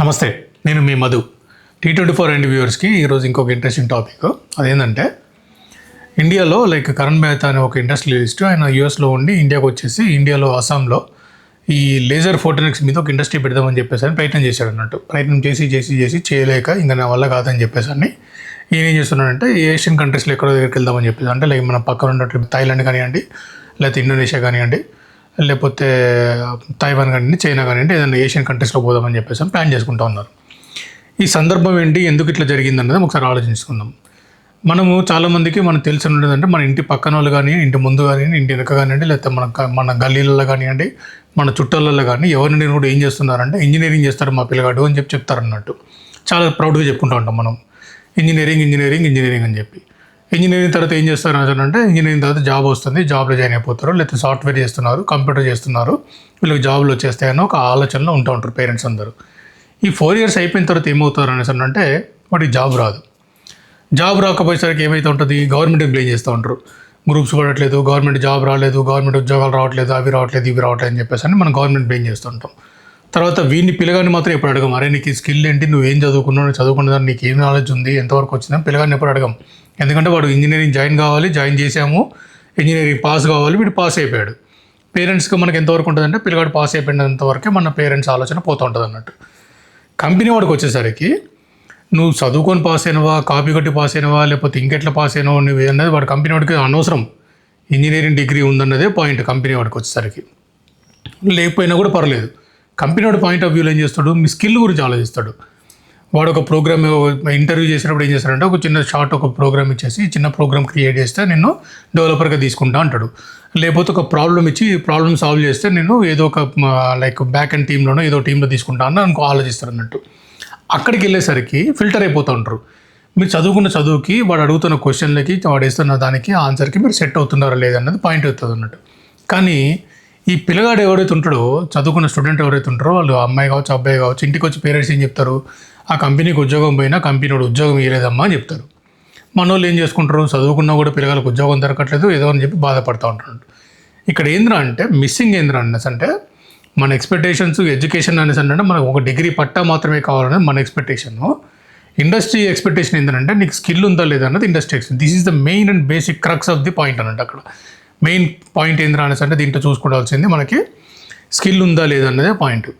నమస్తే నేను మీ Madhu. T twenty four and వ్యూవర్స్కి ఈరోజు ఇంకొక ఇంట్రెస్టింగ్ టాపిక్ అదేంటంటే ఇండియాలో లైక్ కరణ్ మెహతా అనే ఒక ఇండస్ట్రియలిస్ట్ ఆయన యూఎస్లో ఉండి ఇండియాకి వచ్చేసి ఇండియాలో అస్సాంలో ఈ లేజర్ ఫోటోనిక్స్ మీద ఒక ఇండస్ట్రీ పెడదామని చెప్పేసి అని ప్రయత్నం చేశాడు అన్నట్టు. ప్రయత్నం చేసి చేసి చేసి చేయలేక ఇంకా నా వల్ల కాదని చెప్పేసి అని ఈయన ఏం చేస్తున్నాడంటే ఏషియన్ కంట్రీస్లో ఎక్కడో దగ్గరికి వెళ్దామని చెప్పేసి అంటే లైక్ మన పక్కన ఉన్నట్టు థాయిలాండ్ కానివ్వండి లేకపోతే ఇండోనేషియా కానివ్వండి లేకపోతే తైవాన్ కానివ్వండి చైనా కానివ్వండి ఏదైనా ఏషియన్ కంట్రీస్లో పోదామని చెప్పేసి ప్లాన్ చేసుకుంటూ ఉన్నారు. ఈ సందర్భం ఏంటి ఎందుకు ఇట్లా జరిగింది అన్నది ఒకసారి ఆలోచించుకుందాం. మనము చాలామందికి మనకు తెలిసి ఉండేదంటే మన ఇంటి పక్కన వాళ్ళు కానీ ఇంటి ముందు కానీ ఇంటి వెనక కానివ్వండి లేకపోతే మన మన గల్లీలలో కానివ్వండి మన చుట్టాలలో కానీ ఎవరిని కూడా ఏం చేస్తున్నారంటే ఇంజనీరింగ్ చేస్తారు మా పిల్లగాడు అని చెప్పి చెప్తారు అన్నట్టు చాలా ప్రౌడ్గా చెప్పుకుంటూ ఉంటాం మనం. ఇంజనీరింగ్ ఇంజనీరింగ్ ఇంజనీరింగ్ అని చెప్పి. ఇంజనీరింగ్ తర్వాత ఏం చేస్తారు అని అంటే ఇంజనీరింగ్ తర్వాత జాబ్ వస్తుంది. జాబ్లో జాయిన్ అయిపోతారు. లేకపోతే సాఫ్ట్వేర్ చేస్తున్నారు కంప్యూటర్ చేస్తున్నారు. వీళ్ళకి జాబ్లు వచ్చేస్తాయని ఒక ఆలోచనలో ఉంటూ ఉంటారు పేరెంట్స్ అందరూ. ఈ ఫోర్ ఇయర్స్ అయిపోయిన తర్వాత ఏమవుతారు అనేసి అంటే వాడికి జాబ్ రాదు. జాబ్ రాకపోయేసరికి ఏమైతే ఉంటుంది? గవర్నమెంట్ బ్లేమ్ చేస్తూ ఉంటారు. గ్రూప్స్ పడట్లేదు గవర్నమెంట్ జాబ్ రాలేదు గవర్నమెంట్ ఉద్యోగాలు రావట్లేదు అవి రావట్లేదు ఇవి రావట్లేదు అని చెప్పేసి అని మనం గవర్నమెంట్ బ్లేమ్ చేస్తుంటాం తర్వాత వీడిని పిల్లగాని మాత్రం ఎప్పుడు అడగం? అరే నీకు స్కిల్ ఏంటి? నువ్వు ఏం చదువుకున్నావు? చదువుకున్నదాన్ని నీకు ఏం నాలెడ్జ్ ఉంది? ఎంతవరకు వచ్చిందని పిల్లగాని ఎప్పుడు అడగం. ఎందుకంటే వాడు ఇంజనీరింగ్ జాయిన్ కావాలి జాయిన్ చేసాము ఇంజనీరింగ్ పాస్ కావాలి వీడు పాస్ అయిపోయాడు. పేరెంట్స్కి మనకి ఎంతవరకు ఉంటుందంటే పిల్లగాడు పాస్ అయిపోయినంతవరకే మన పేరెంట్స్ ఆలోచన పోతూ ఉంటుంది అన్నట్టు. కంపెనీ వాడికి వచ్చేసరికి నువ్వు చదువుకొని పాస్ అయినవా కాపీ కొట్టి పాస్ అయినవా లేకపోతే ఇంకెట్లా పాస్ అయినవా నువ్వు అన్నది వాడు కంపెనీ వాడికి అనవసరం. ఇంజనీరింగ్ డిగ్రీ ఉందన్నదే పాయింట్ కంపెనీ వాడికి వచ్చేసరికి. లేకపోయినా కూడా పర్లేదు. కంపెనీ పాయింట్ ఆఫ్ వ్యూలో ఏం చేస్తాడు? మీ స్కిల్ గురించి ఆలోచిస్తాడు వాడు ఒక ప్రోగ్రామ్ ఇంటర్వ్యూ చేసినప్పుడు ఏం చేస్తాడంటే ఒక చిన్న షార్ట్ ఒక ప్రోగ్రామ్ ఇచ్చేసి చిన్న ప్రోగ్రామ్ క్రియేట్ చేస్తే నిన్ను డెవలపర్గా తీసుకుంటా అంటాడు. లేకపోతే ఒక ప్రాబ్లం ఇచ్చి ప్రాబ్లమ్ సాల్వ్ చేస్తే నేను ఏదో ఒక లైక్ బ్యాక్ అండ్ టీంలోనో ఏదో టీంలో తీసుకుంటా అని అనుకో ఆలోచిస్తారు అన్నట్టు. అక్కడికి వెళ్ళేసరికి ఫిల్టర్ అయిపోతూ ఉంటారు. మీరు చదువుకున్న చదువుకి వాడు అడుగుతున్న క్వశ్చన్లకి వాడు వేస్తున్న దానికి ఆన్సర్కి మీరు సెట్ అవుతున్నారా లేదన్నది పాయింట్ అవుతుంది అన్నట్టు కానీ ఈ పిల్లగాడు ఎవరైతే ఉంటాడో చదువుకున్న స్టూడెంట్ ఎవరైతే ఉంటారో వాళ్ళు అమ్మాయి కావచ్చు అబ్బాయి కావచ్చు ఇంటికి వచ్చి పేరెంట్స్ ఏం చెప్తారు? ఆ కంపెనీకి ఉద్యోగం పోయినా కంపెనీ వాడు ఉద్యోగం ఇవ్వలేదమ్మా అని చెప్తారు. మనోళ్ళు ఏం చేసుకుంటారు? చదువుకున్నా కూడా పిల్లగాలకు ఉద్యోగం దొరకట్లేదు ఏదో అని చెప్పి బాధపడుతూ ఉంటాడు ఇక్కడ ఏంద్రా అంటే మిస్సింగ్ ఏంద్రా అనేసి అంటే మన ఎక్స్పెక్టేషన్స్ ఎడ్యుకేషన్ అనేసి అంటే మనకు ఒక డిగ్రీ పట్టా మాత్రమే కావాలనేది మన ఎక్స్పెక్టేషన్ ఇండస్ట్రీ ఎక్స్పెక్టేషన్ ఏంటంటే నీకు స్కిల్ ఉందా లేదా అన్నది industry expect this is the main and basic crux of the point అన్నట్టు అక్కడ. మెయిన్ పాయింట్ ఏంద్రా అనేసి అంటే దీంట్లో చూసుకోవాల్సింది మనకి స్కిల్ ఉందా లేదా అన్నదే పాయింట్.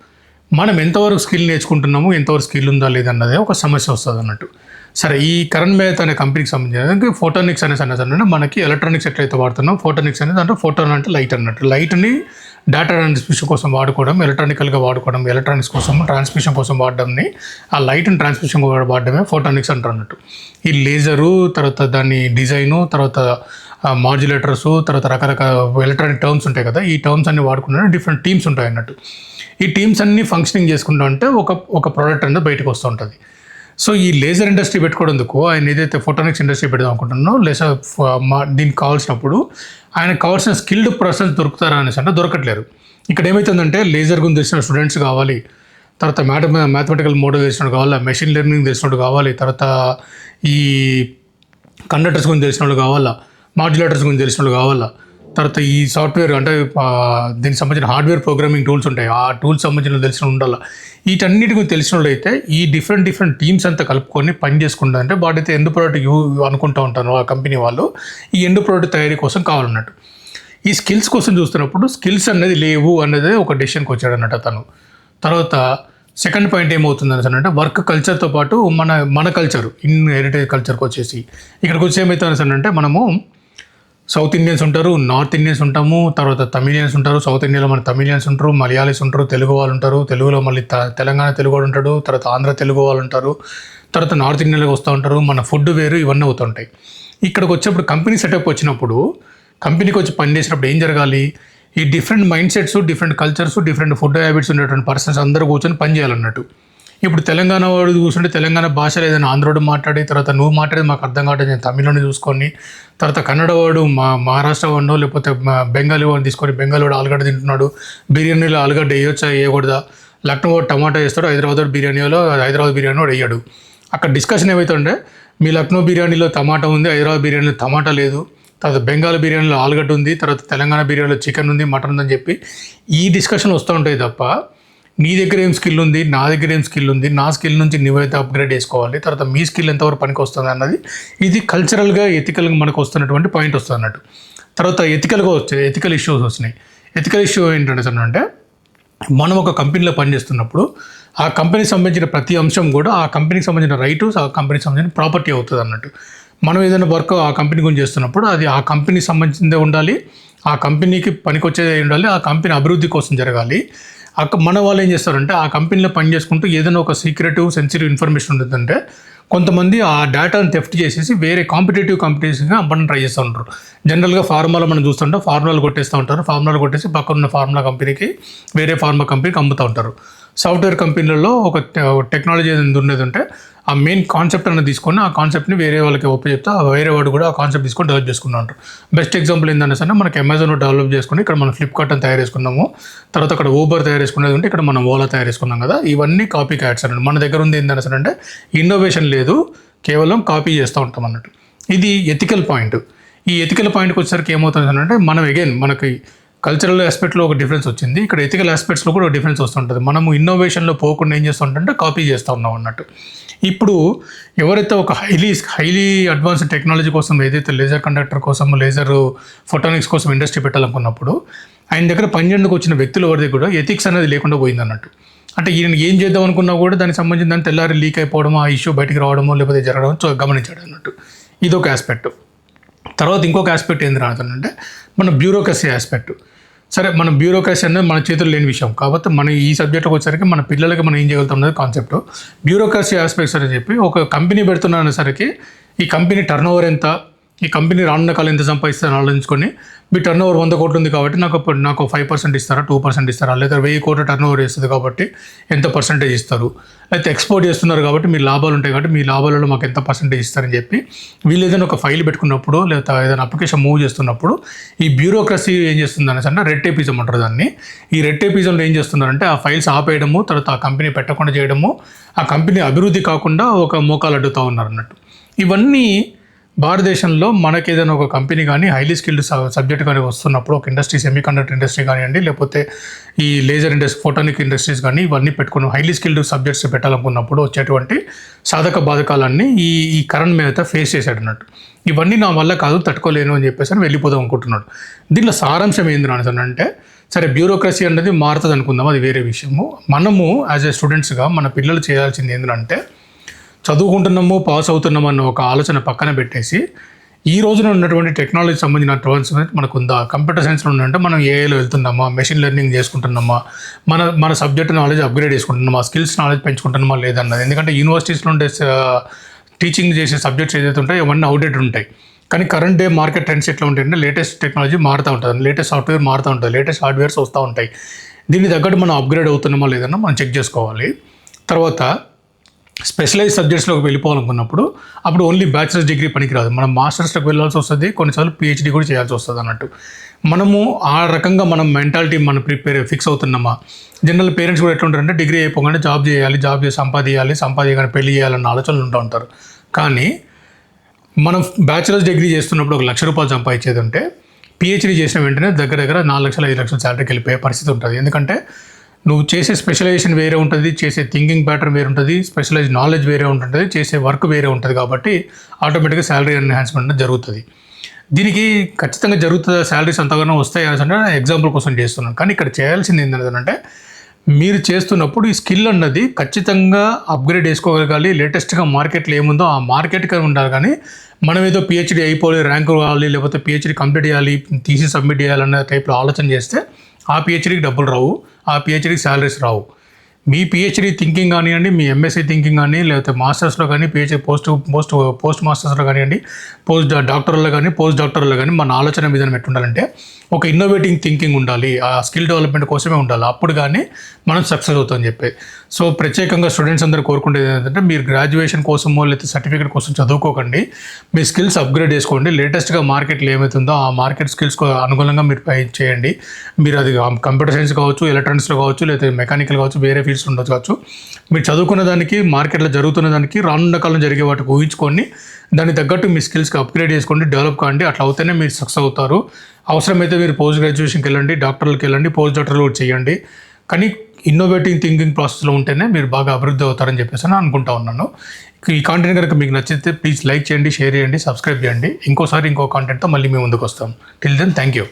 మనం ఎంతవరకు స్కిల్ నేర్చుకుంటున్నాము ఎంతవరకు స్కిల్ ఉందా లేదన్నదే ఒక సమస్య వస్తుంది అన్నట్టు. సరే ఈ కరణ్ మేత అనే కంపెనీకి సంబంధించిన ఫోటోనిక్స్ అనేసి అనేసి అంటే మనకి ఎలక్ట్రానిక్స్ ఎట్లయితే వాడుతున్నాం ఫోటోనిక్స్ అనేది అంటే ఫోటోన్ అంటే లైట్ అన్నట్టు. లైట్ని డేటా ట్రాన్స్మిషన్ కోసం వాడుకోవడం ఎలక్ట్రానికల్గా వాడుకోవడం ఎలక్ట్రానిక్స్ కోసం ట్రాన్స్మిషన్ కోసం వాడడంని ఆ లైట్ని ట్రాన్స్మిషన్ వాడడమే ఫోటోనిక్స్ అంటారు అన్నట్టు. ఈ లేజరు తర్వాత దాని డిజైను తర్వాత మాడ్యులేటర్స్ తర్వాత రకరకాల ఎలక్ట్రానిక్ టర్మ్స్ ఉంటాయి కదా ఈ టర్మ్స్ అన్ని వాడుకుంటే డిఫరెంట్ టీమ్స్ ఉంటాయి అన్నట్టు. ఈ టీమ్స్ అన్ని ఫంక్షనింగ్ చేసుకుంటూ ఉంటే ఒక ఒక ప్రోడక్ట్ అనేది బయటకు వస్తూ ఉంటుంది. సో ఈ లేజర్ ఇండస్ట్రీ పెట్టుకోవడందుకు ఆయన ఏదైతే ఫోటోనిక్స్ ఇండస్ట్రీ పెడదాం అనుకుంటున్నానో లేసర్ మా దీనికి కావాల్సినప్పుడు ఆయన కావాల్సిన స్కిల్డ్ పర్సన్స్ దొరుకుతారా అనేసి అంటే దొరకట్లేరు. ఇక్కడ ఏమవుతుందంటే లేజర్ గురించి తెలిసిన స్టూడెంట్స్ కావాలి తర్వాత మ్యాథ మ్యాథమెటికల్ మోడల్ తెలిసినట్టు కావాలి మెషిన్ లెర్నింగ్ తెలిసినట్టు కావాలి తర్వాత ఈ కండక్టర్స్ గురించి తెలిసిన వాళ్ళు కావాలా మాడ్యులేటర్స్ గురించి తెలిసిన వాళ్ళు కావాలా? తర్వాత ఈ సాఫ్ట్వేర్ అంటే దీనికి సంబంధించిన హార్డ్వేర్ ప్రోగ్రామింగ్ టూల్స్ ఉంటాయి. ఆ టూల్స్ సంబంధించిన తెలిసిన ఉండాలి? వీటన్నిటి గురించి తెలిసిన వాళ్ళు అయితే ఈ డిఫరెంట్ డిఫరెంట్ టీమ్స్ అంతా కలుపుకొని పని చేసుకుంటా అంటే వాడైతే ఎండ్ ప్రోడక్ట్ యూ అనుకుంటూ ఉంటారు ఆ కంపెనీ వాళ్ళు ఈ ఎండ్ ప్రోడక్ట్ తయారీ కోసం కావాలన్నట్టు. ఈ స్కిల్స్ కోసం చూస్తున్నప్పుడు స్కిల్స్ అనేది లేవు అనేది ఒక డెసిషన్కి వచ్చాడు అన్నట్టు తను తర్వాత సెకండ్ పాయింట్ ఏమవుతుంది అంటే వర్క్ కల్చర్తో పాటు మన మన కల్చర్ ఇన్ హెరిటేజ్ కల్చర్కి వచ్చేసి. ఇక్కడికి వచ్చి ఏమవుతుంది అని అంటే మనము సౌత్ ఇండియన్స్ ఉంటారు నార్త్ ఇండియన్స్ ఉంటాము తర్వాత తమిళియన్స్ ఉంటారు సౌత్ ఇండియాలో మన తమిళియన్స్ ఉంటారు మలయాళీస్ ఉంటారు తెలుగు వాళ్ళు ఉంటారు తెలుగులో మళ్ళీ తెలంగాణ తెలుగు వాడు ఉంటాడు తర్వాత ఆంధ్ర తెలుగు వాళ్ళు ఉంటారు తర్వాత నార్త్ ఇండియాలోకి వస్తూ ఉంటారు మన ఫుడ్ వేరు ఇవన్నీ అవుతుంటాయి ఇక్కడికి వచ్చేప్పుడు కంపెనీ సెటప్ వచ్చినప్పుడు కంపెనీకి వచ్చి పనిచేసినప్పుడు ఏం జరగాలి? ఈ different mind sets different cultures different food habits ఉండేటువంటి పర్సన్స్ అందరూ కూర్చొని పని చేయాలన్నట్టు. ఇప్పుడు తెలంగాణ వాడు చూస్తుంటే తెలంగాణ భాషలో ఏదైనా ఆంధ్రోడు మాట్లాడి తర్వాత నువ్వు మాట్లాడేది మాకు అర్థం కావట్లేదు నేను తమిళని చూసుకొని తర్వాత కన్నడ వాడు మా మహారాష్ట్ర వాడు లేకపోతే బెంగాలీ వాడిని తీసుకొని బెంగాలీ వాడు ఆలుగడ్డ తింటున్నాడు బిర్యానీలో ఆలుగడ్డ వేయొచ్చా వేయకూడదా? లక్నో వాడు టమాటా వేస్తాడు హైదరాబాద్ వాడు బిర్యానీలో హైదరాబాద్ బిర్యానీ వాడు వేయడు. అక్కడ డిస్కషన్ ఏమవుతుంటే మీ లక్నో బిర్యానీలో టమాటా ఉంది హైదరాబాద్ బిర్యానీలో టమాటా లేదు తర్వాత బెంగాల్ బిర్యానీలో ఆలుగడ్డ ఉంది తర్వాత తెలంగాణ బిర్యానీలో చికెన్ ఉంది మటన్ ఉందని చెప్పి ఈ డిస్కషన్ వస్తూ ఉంటాయి తప్ప నీ దగ్గర ఏం స్కిల్ ఉంది? నా దగ్గర ఏం స్కిల్ ఉంది? నా స్కిల్ నుంచి నువ్వైతే అప్గ్రేడ్ చేసుకోవాలి. తర్వాత మీ స్కిల్ ఎంతవరకు పనికి వస్తుంది అన్నది ఇది కల్చరల్గా ఎథికల్గా మనకు వస్తున్నటువంటి పాయింట్ వస్తుంది అన్నట్టు. తర్వాత ఎథికల్గా వచ్చాయి ఎథికల్ ఇష్యూస్ వచ్చినాయి ఎథికల్ ఇష్యూ ఏంటంటే అంటే మనం ఒక కంపెనీలో పనిచేస్తున్నప్పుడు ఆ కంపెనీకి సంబంధించిన ప్రతి అంశం కూడా ఆ కంపెనీకి సంబంధించిన రైటు ఆ కంపెనీకి సంబంధించిన ప్రాపర్టీ అవుతుంది అన్నట్టు. మనం ఏదైనా వర్క్ ఆ కంపెనీ గురించి చేస్తున్నప్పుడు అది ఆ కంపెనీకి సంబంధించిందే ఉండాలి. ఆ కంపెనీకి పనికొచ్చేదే ఉండాలి. ఆ కంపెనీ అభివృద్ధి కోసం జరగాలి. అక్క మన వాళ్ళు ఏం చేస్తారంటే ఆ కంపెనీలో పని చేసుకుంటూ ఏదైనా ఒక సీక్రెటివ్ సెన్సిటివ్ ఇన్ఫర్మేషన్ ఉంటుందంటే కొంతమంది ఆ డేటాను థెఫ్ట్ చేసేసి వేరే కాంపిటేటివ్ కంపెనీస్గా అమ్మడం ట్రై చేస్తూ ఉంటారు. జనరల్గా ఫార్మాలో మనం చూస్తుంటాం ఫార్ములాలు కొట్టేస్తూ ఉంటారు ఫార్ములాలు కొట్టేసి పక్కన ఉన్న ఫార్ములా కంపెనీకి వేరే ఫార్మా కంపెనీకి అమ్ముతూ ఉంటారు. సాఫ్ట్వేర్ కంపెనీలలో ఒక టెక్నాలజీ ఏదైనా ఉండేది ఉంటే ఆ మెయిన్ కాన్సెప్ట్ అనేది తీసుకొని ఆ కాన్సెప్ట్ని వేరే వాళ్ళకి ఒప్పు చెప్తే ఆ వేరే వాడు కూడా ఆ కాన్సెప్ట్ తీసుకొని డెవలప్ చేసుకున్నా బెస్ట్ ఎగ్జాంపుల్ ఏంటంటే సరే మనకి అమెజాన్ డెవలప్ చేసుకుని ఇక్కడ మనం ఫ్లిప్కార్ట్ అని తయారు చేసుకున్నాము. తర్వాత అక్కడ ఊబర్ తయారు చేసుకునేది ఉంటే ఇక్కడ మనం ఓలా తయారు చేసుకున్నాం కదా. ఇవన్నీ కాపీ క్యాట్స్ అన్నట్టు. మన దగ్గర ఉంది ఏంటంటే సరే అంటే ఇన్నోవేషన్ లేదు కేవలం కాపీ చేస్తూ ఉంటాం అన్నట్టు. ఇది ఎథికల్ పాయింట్. ఈ ఎథికల్ పాయింట్కి వచ్చేసరికి ఏమవుతుంది అంటే మనం అగైన్ మనకి కల్చరల్ ఆస్పెక్ట్లో ఒక డిఫరెన్స్ వచ్చింది. ఇక్కడ ఎథికల్ ఆస్పెక్ట్స్లో కూడా ఒక డిఫరెన్స్ వస్తుంటుంది. మనము ఇన్నోవేషన్లో పోకుండా ఏం చేస్తుంటే కాపీ చేస్తూ ఉన్నాం అన్నట్టు. ఇప్పుడు ఎవరైతే ఒక హైలీ హైలీ అడ్వాన్స్డ్ టెక్నాలజీ కోసం ఏదైతే లేజర్ కండక్టర్ కోసం లేజర్ ఫోటానిక్స్ కోసం ఇండస్ట్రీ పెట్టాలనుకున్నప్పుడు ఆయన దగ్గర పనిచేందుకు వచ్చిన వ్యక్తులు ఎవరిది కూడా ఎథిక్స్ అనేది లేకుండా పోయింది అన్నట్టు. అంటే ఈయన ఏం చేద్దాం అనుకున్నా కూడా దానికి సంబంధించిన దాని తెల్లారి లీక్ అయిపోవడమో ఆ ఇష్యూ బయటికి రావడమో లేకపోతే జరగడం గమనించాడు అన్నట్టు. ఇదొక ఆస్పెక్ట్ తర్వాత ఇంకొక ఆస్పెక్ట్ ఏంది రాదంటే మన బ్యూరోక్రసీ ఆస్పెక్ట్ సరే మన బ్యూరోక్రసీ అనేది మన చేతుల్లో లేని విషయం. కాబట్టి మన ఈ సబ్జెక్ట్కి వచ్చేసరికి మన పిల్లలకి మనం ఏం చేయగలుగుతాం అనేది కాన్సెప్ట్ బ్యూరోక్రసీ ఆస్పెక్ట్స్ అని చెప్పి ఒక కంపెనీ పెడుతున్నాను సరికి ఈ కంపెనీ టర్న్ ఓవర్ ఎంత? ఈ కంపెనీ రానున్న కాలం ఎంత సంపాదిస్తారని ఆలోచించుకొని మీ టర్న్ ఓవర్ వంద కోట్లు ఉంది కాబట్టి నాకు నాకు ఫైవ్ పర్సెంట్ ఇస్తారా టూ పర్సెంట్ ఇస్తారా లేదా వెయ్యి కోట్ల టర్న్ ఓవర్ చేస్తుంది కాబట్టి ఎంత పర్సెంటేజ్ ఇస్తారు? అయితే ఎక్స్పోర్ట్ చేస్తున్నారు కాబట్టి మీ లాభాలు ఉంటాయి కాబట్టి మీ లాభాలలో మాకు ఎంత పర్సెంటేజ్ ఇస్తారని చెప్పి వీళ్ళు ఏదైనా ఒక ఫైల్ పెట్టుకున్నప్పుడు లేదా ఏదైనా అప్లికేషన్ మూవ్ చేస్తున్నప్పుడు ఈ బ్యూరోక్రసీ ఏం చేస్తుంది అనేసి అంటే రెడ్ టేపిజం అంటారు దాన్ని. ఈ రెడ్ టేపిజంలో ఏం చేస్తున్నారంటే ఆ ఫైల్స్ ఆపేయడము తర్వాత ఆ కంపెనీ పెట్టకుండా చేయడము ఆ కంపెనీ అభివృద్ధి కాకుండా ఒక మోకాలు అడ్డుతూ ఉన్నారు అన్నట్టు. ఇవన్నీ భారతదేశంలో మనకి ఏదైనా ఒక కంపెనీ కానీ హైలీ స్కిల్డ్ సబ్జెక్ట్ కానీ వస్తున్నప్పుడు ఒక ఇండస్ట్రీ సెమీ కండక్టర్ ఇండస్ట్రీ కానివ్వండి లేకపోతే ఈ లేజర్ ఇండస్ట్రీ ఫోటోనిక్ ఇండస్ట్రీస్ కానీ ఇవన్నీ పెట్టుకుని హైలీ స్కిల్డ్ సబ్జెక్ట్స్ పెట్టాలనుకున్నప్పుడు వచ్చేటువంటి సాధక బాధకాలన్నీ ఈ ఈ కరణ్ మీద ఫేస్ చేశాడు అన్నట్టు ఇవన్నీ నా వల్ల కాదు తట్టుకోలేను అని చెప్పేసి అని వెళ్ళిపోదాం అనుకుంటున్నాడు. దీనిలో సారాంశం ఏంది అంటే సరే బ్యూరోక్రసీ అనేది మారుతుంది అనుకుందాం అది వేరే విషయము. మనము యాజ్ ఏ స్టూడెంట్స్గా మన పిల్లలు చేయాల్సింది ఏంటంటే చదువుకుంటున్నాము పాస్ అవుతున్నాము అన్న ఒక ఆలోచన పక్కన పెట్టేసి ఈ రోజున ఉన్నటువంటి టెక్నాలజీ సంబంధించిన అడ్వాన్స్మెంట్ మనకు ఉందా కంప్యూటర్ సైన్స్లో ఉందంటే మనం ఏఐలో వెళ్తున్నామా? మెషిన్ లెర్నింగ్ చేసుకుంటున్నామా? మన మన సబ్జెక్ట్ నాలెడ్జ్ అప్గ్రేడ్ చేసుకుంటున్నామా? స్కిల్స్ నాలెడ్జ్ పెంచుకుంటున్నామా లేదన్నది ఎందుకంటే యూనివర్సిటీస్లో ఉండే టీచింగ్ చేసే సబ్జెక్ట్స్ ఏదైతే ఉంటాయో అవన్నీ అవుడేటెడ్ ఉంటాయి. కానీ కరెంట్ డే మార్కెట్ ట్రెండ్స్ ఎట్లా ఉంటాయంటే లేటెస్ట్ టెక్నాలజీ మారుతూ ఉంటుంది. లేటెస్ట్ సాఫ్ట్వేర్ మారుతూ ఉంటుంది. లేటెస్ట్ హార్డ్వేర్స్ వస్తూ ఉంటాయి. దీనికి తగ్గట్టు మనం అప్గ్రేడ్ అవుతున్నామా లేదన్నా మనం చెక్ చేసుకోవాలి. తర్వాత స్పెషలైజ్ సబ్జెక్ట్స్లోకి వెళ్ళిపోవాలనుకున్నప్పుడు అప్పుడు ఓన్లీ బ్యాచిలర్స్ డిగ్రీ పనికిరాదు. మనం మాస్టర్స్లోకి వెళ్ళాల్సి వస్తుంది కొన్నిసార్లు పిహెచ్డీ కూడా చేయాల్సి వస్తుంది అన్నట్టు. మనము ఆ రకంగా మనం మెంటాలిటీ మనం ప్రిపేర్ ఫిక్స్ అవుతున్నామా? జనరల్ పేరెంట్స్ కూడా ఎట్లుంటారంటే డిగ్రీ అయిపోగానే జాబ్ చేయాలి జాబ్ చేసి సంపాదించాలి సంపాదించగానే పెళ్ళి చేయాలన్న ఆలోచనలు ఉంటూ ఉంటారు. కానీ మనం బ్యాచిలర్స్ డిగ్రీ చేస్తున్నప్పుడు ఒక లక్ష రూపాయలు సంపాదించేది ఉంటే పిహెచ్డీ చేసిన వెంటనే దగ్గర దగ్గర నాలుగు లక్షల ఐదు లక్షల శాలరీకి వెళ్ళిపోయే పరిస్థితి ఉంటుంది. ఎందుకంటే నువ్వు చేసే స్పెషలైజేషన్ వేరే ఉంటుంది చేసే థింకింగ్ ప్యాటర్న్ వేరే ఉంటుంది స్పెషలైజ్ నాలెడ్జ్ వేరే ఉంటుంది చేసే వర్క్ వేరే ఉంటుంది కాబట్టి ఆటోమేటిక్గా శాలరీ ఎన్హాన్స్మెంట్ జరుగుతుంది. దీనికి ఖచ్చితంగా జరుగుతుంది శాలరీస్ అంతగానో వస్తాయి అని అంటే ఎగ్జాంపుల్ కోసం చేస్తున్నాను. కానీ ఇక్కడ చేయాల్సింది ఏంటంటే మీరు చేస్తున్నప్పుడు ఈ స్కిల్ అన్నది ఖచ్చితంగా అప్గ్రేడ్ చేసుకోగలగాలి లేటెస్ట్గా మార్కెట్లో ఏముందో ఆ మార్కెట్గా ఉండాలి. కానీ మనం ఏదో పిహెచ్డీ అయిపోవాలి ర్యాంక్ రావాలి లేకపోతే పిహెచ్డీ కంప్లీట్ చేయాలి తీసి సబ్మిట్ చేయాలన్న టైప్లో ఆలోచన చేస్తే ఆ పిహెచ్డీకి డబ్బులు రావు ఆ పిహెచ్డీకి శాలరీస్ రావు. మీ పిహెచ్డీ థింకింగ్ కానివ్వండి మీ ఎంఎస్సీ థింకింగ్ కానీ లేకపోతే మాస్టర్స్లో కానీ పిహెచ్డీ పోస్ట్ పోస్ట్ పోస్ట్ మాస్టర్స్లో కానివ్వండి పోస్ట్ డాక్టర్లో కానీ పోస్ట్ డాక్టర్లో కానీ మన ఆలోచన విధానం ఎట్టుండాలంటే ఒక ఇన్నోవేటింగ్ థింకింగ్ ఉండాలి ఆ స్కిల్ డెవలప్మెంట్ కోసమే ఉండాలి. అప్పుడు కానీ మనం సక్సెస్ అవుతామని చెప్పి. సో ప్రత్యేకంగా స్టూడెంట్స్ అందరూ కోరుకునేది ఏంటంటే మీరు గ్రాడ్యుయేషన్ కోసమో లేకపోతే సర్టిఫికేట్ కోసం చదువుకోకండి. మీ స్కిల్స్ అప్గ్రేడ్ చేసుకోండి. లేటెస్ట్గా మార్కెట్లో ఏమవుతుందో ఆ మార్కెట్ స్కిల్స్ అనుగుణంగా మీరు పై చేయండి. మీరు అది కంప్యూటర్ సైన్స్ కావచ్చు ఎలక్ట్రానిక్స్లో కావచ్చు లేకపోతే మెకానికల్ కావచ్చు వేరే ఫీల్డ్స్ ఉండొచ్చు కావచ్చు. మీరు చదువుకున్న దానికి మార్కెట్లో జరుగుతున్న దానికి రానున్న కాలం జరిగే వాటికి ఊహించుకొని దానికి తగ్గట్టు మీ స్కిల్స్కి అప్గ్రేడ్ చేసుకోండి డెవలప్ కాండి. అట్లా అవుతేనే మీరు సక్సెస్ అవుతారు. అవసరమైతే మీరు పోస్ట్ గ్రాడ్యుయేషన్కి వెళ్ళండి డాక్టర్లకు వెళ్ళండి పోస్ట్ డాక్టర్లు కూడా చేయండి. కానీ ఇన్నోవేటివ్ థింకింగ్ ప్రాసెస్లో ఉంటేనే మీరు బాగా అభివృద్ధి అవుతారని చెప్పేసి అని అనుకుంటా ఉన్నాను. ఈ కాంటెంట్ కనుక మీకు నచ్చితే ప్లీజ్ లైక్ చేయండి షేర్ చేయండి సబ్స్క్రైబ్ చేయండి. ఇంకోసారి ఇంకో కాంటెంట్తో మళ్ళీ మేము ముందుకు వస్తాం. Till then thank you